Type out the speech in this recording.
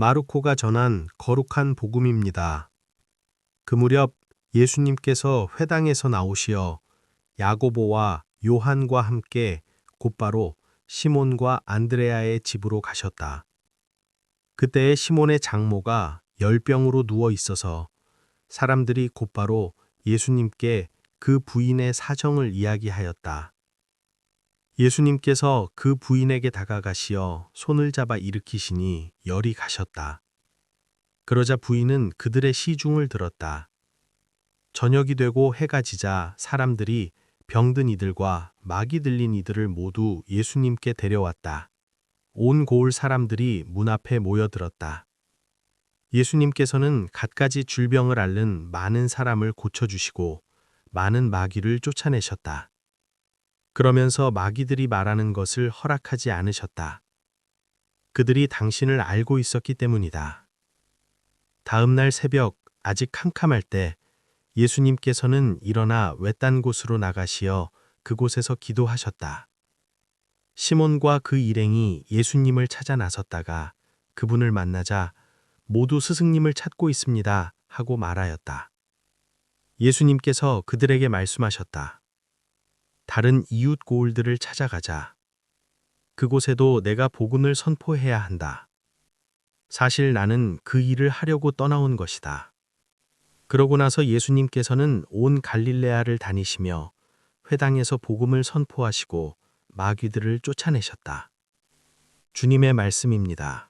마르코가 전한 거룩한 복음입니다. 그 무렵 예수님께서 회당에서 나오시어 야고보와 요한과 함께 곧바로 시몬과 안드레아의 집으로 가셨다. 그때의 시몬의 장모가 열병으로 누워 있어서 사람들이 곧바로 예수님께 그 부인의 사정을 이야기하였다. 예수님께서 그 부인에게 다가가시어 손을 잡아 일으키시니 열이 가셨다. 그러자 부인은 그들의 시중을 들었다. 저녁이 되고 해가 지자 사람들이 병든 이들과 막이 들린 이들을 모두 예수님께 데려왔다. 온 고을 사람들이 문 앞에 모여들었다. 예수님께서는 갖가지 줄병을 앓는 많은 사람을 고쳐주시고 많은 마귀를 쫓아내셨다. 그러면서 마귀들이 말하는 것을 허락하지 않으셨다. 그들이 당신을 알고 있었기 때문이다. 다음 날 새벽 아직 캄캄할 때 예수님께서는 일어나 외딴 곳으로 나가시어 그곳에서 기도하셨다. 시몬과 그 일행이 예수님을 찾아 나섰다가 그분을 만나자 모두 스승님을 찾고 있습니다 하고 말하였다. 예수님께서 그들에게 말씀하셨다. 다른 이웃 고을들을 찾아가자. 그곳에도 내가 복음을 선포해야 한다. 사실 나는 그 일을 하려고 떠나온 것이다. 그러고 나서 예수님께서는 온 갈릴레아를 다니시며 회당에서 복음을 선포하시고 마귀들을 쫓아내셨다. 주님의 말씀입니다.